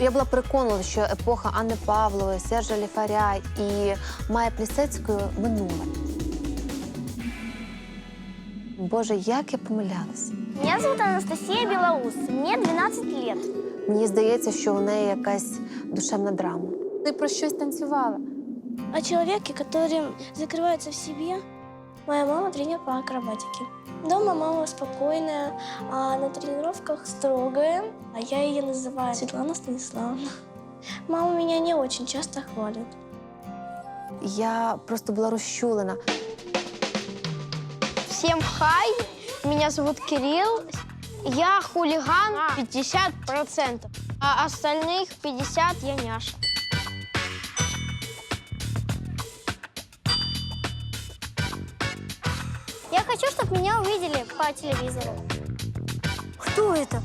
Я була переконана, що епоха Анни Павлової, Сержа Ліфаря і Майя Плісецької минула. Боже, як я помилялась. Меня зовут Анастасия Белоус. Мне 12 лет. Мені здається, що у неї якась душевна драма. Ти про щось танцювала. О человеке, который закрывается в себе. Моя мама тренер по акробатике. Дома мама спокойная, а на тренировках строгая. А я ее называю Светлана Станиславовна. Мама меня не очень часто хвалит. Я просто була розчулена. Всем хай, меня зовут Кирилл. Я хулиган 50%, а остальных 50 я няша. Я хочу, чтобы меня увидели по телевизору. Кто это?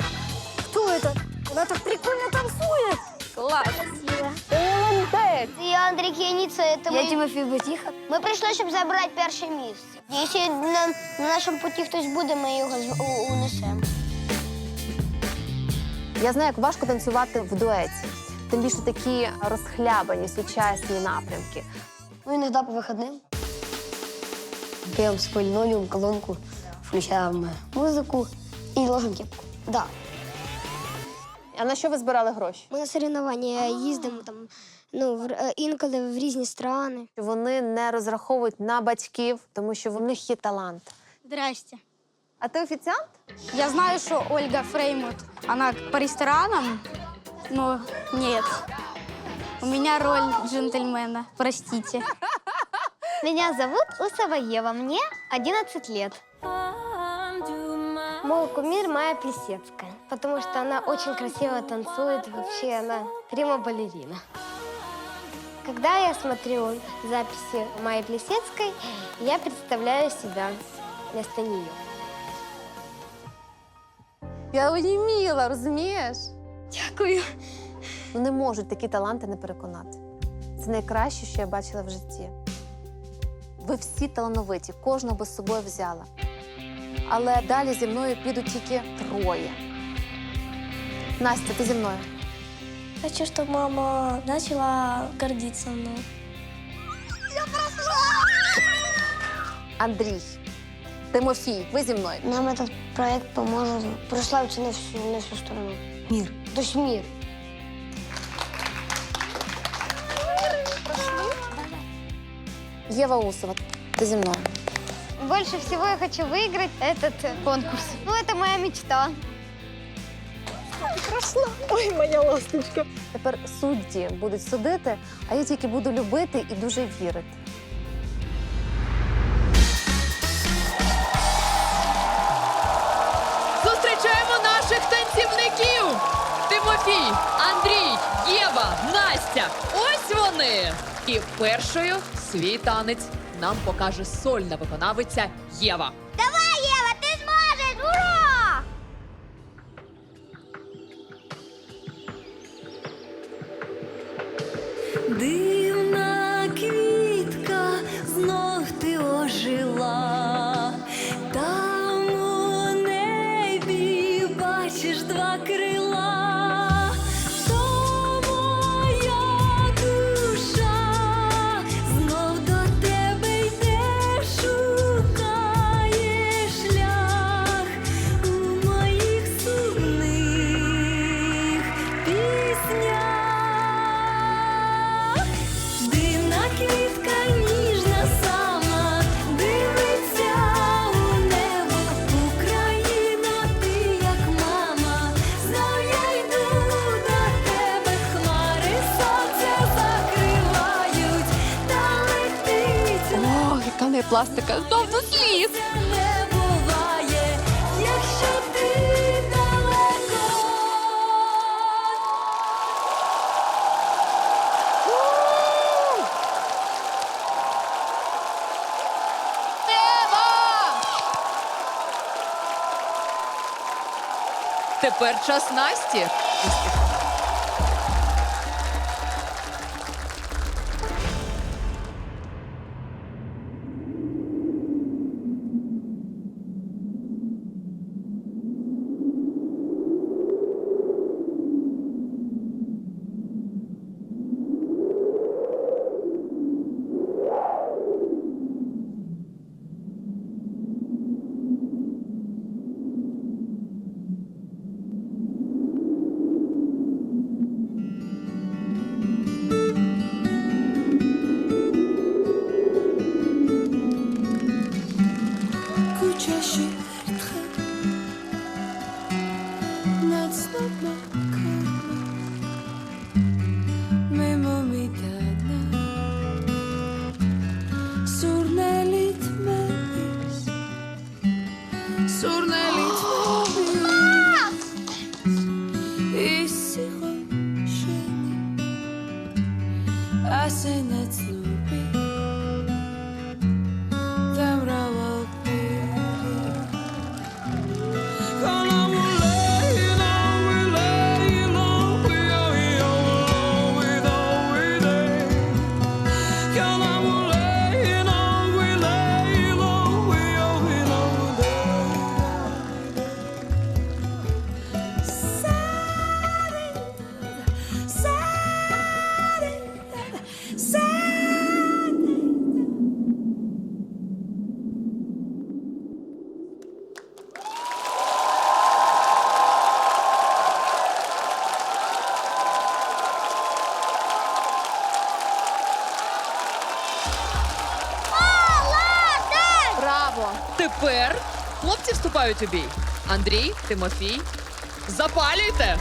Кто это? Она так прикольно танцует. Клас! Спасибо. Я Андрій Кіаніца, це Я ми... Тимофій Батіха. Ми прийшли, щоб забрати перше місце. Якщо на, на нашому путі хтось буде, ми його з- у- унесемо. Я знаю, як важко танцювати в дуеті. Тим більше такі розхлябані сучасні напрямки. Ну, иногда по выходным. Берем свой линолеум, колонку, включаем музыку и ложим кепку. Да. А на що ви збирали гроші? Ми на соревнування їздимо там, ну, в, е, інколи в різні страни. Вони не розраховують на батьків, тому що в них є талант. Здрасте. А ти офіціант? Я знаю, что Ольга Фреймут, она по ресторанам, но нет. У меня роль джентльмена, простите. Меня зовут Усова Ева, мне 11 лет. Мой кумир Майя Плесецкая, потому что она очень красиво танцует, вообще она прима-балерина. Когда я смотрю записи Майи Плесецкой, я представляю себя вместо нее. Я оніміла, розумієш? Дякую. Ну не можуть такі таланти не переконати. Це найкраще, що я бачила в житті. Ви всі талановиті, кожного би з собою взяла. Але далі зі мною підуть тільки троє. Настя, ти зі мною. Хочу, чтобы мама начала гордиться мной. Андрій, Тимофій, ви зі мною. Нам этот проект поможет прославиться на всю, на всю страну. Мир. То есть мир. Єва Усова, ти зі мною. Больше всего я хочу выиграть этот э, конкурс. Ну, это моя мечта. Тепер судді будуть судити, а я тільки буду любити і дуже вірити. Зустрічаємо наших танцівників! Тимофій, Андрій, Єва, Настя. Ось вони! І першою свій танець нам покаже сольна виконавиця Єва. Давай, Єва, ти зможеш! Ура! Дивна пластика знов сліз. не буває, якщо ти далеко. Тепер час Насті. Вступають у бій. Андрій, Тимофій. Запалюйте!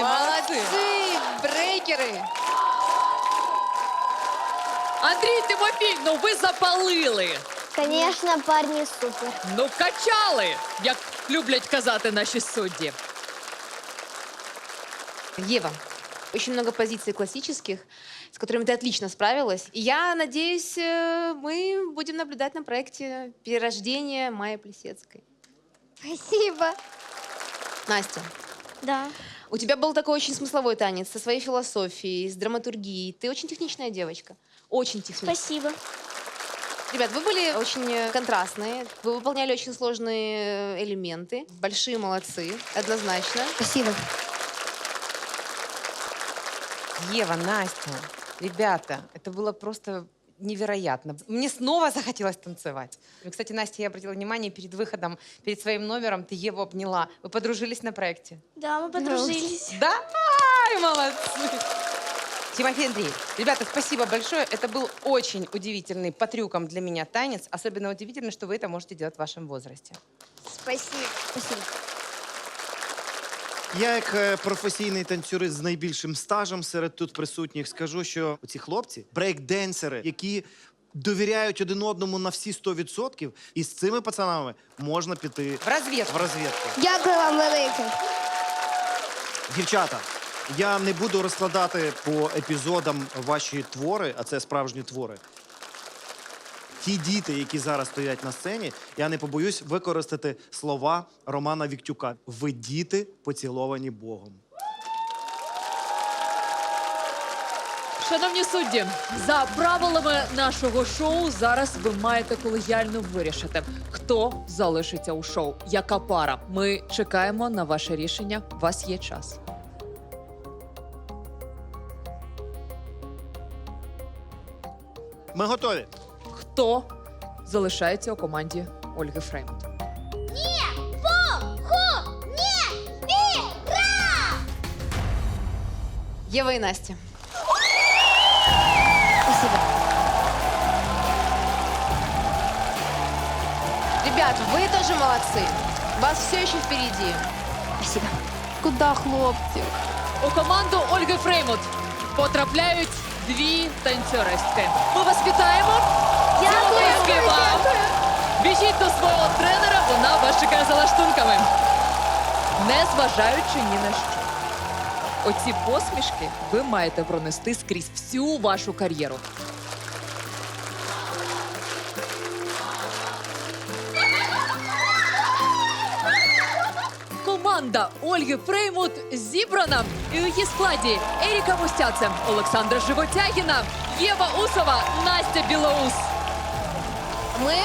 Спасибо, пацани, молодці! брейкери! Андрій, Тимофій, ну ви запалили! Конечно, парни супер. Ну качали, як люблять казати наші судді. Ева, очень много позиций классических, с которыми ты отлично справилась. И я надеюсь, э, мы будем наблюдать на проекте перерождения Майи Плесецкой. Спасибо. Настя, Да. у тебя был такой очень смысловой танец со своей философией, с драматургией. Ты очень техничная девочка. Очень техничная. Спасибо. Ребят, вы были очень контрастные, вы выполняли очень сложные э, элементы. Большие молодцы, однозначно. Спасибо. Ева, Настя, ребята, это было просто невероятно. Мне снова захотелось танцевать. И, Кстати, Настя, я обратила внимание, перед выходом, перед своим номером ты Еву обняла. Вы подружились на проекте? Да, мы подружились. Да? Ай, молодцы! Тимофей Андреевич, ребята, спасибо большое. Это был очень удивительный по трюкам для меня танец. Особенно удивительно, что вы это можете делать в вашем возрасте. Спасибо. Спасибо. Я, як е, професійний танцюрист з найбільшим стажем серед тут присутніх, скажу, що ці хлопці брейк-денсери, які довіряють один одному на всі 100%, і з цими пацанами можна піти В разведку. в розвідку. Дякую вам велике. Дівчата, я не буду розкладати по епізодам ваші твори, а це справжні твори. Ті діти, які зараз стоять на сцені, я не побоюсь використати слова Романа Віктюка. Ви діти поціловані Богом. Шановні судді, за правилами нашого шоу зараз ви маєте колегіально вирішити, хто залишиться у шоу, яка пара. Ми чекаємо на ваше рішення. У вас є час. Ми готові. Хто залишається у команді Ольги Фреймут? Ева и Настя. Спасибо. Ребят, вы тоже молодцы. Вас все еще впереди. Спасибо. Куда хлопці? У команду Ольги Фреймут потрапляють дві танцюристки. Ми вас вітаємо! Біжіть до свого тренера. за лаштунками. Незважаючи ні на що. Оці посмішки ви маєте пронести скрізь всю вашу кар'єру. Команда Ольги Фреймут зібрана і у її складі Еріка Мостяце, Олександра Животягіна, Єва Усова, Настя Білоус. Ми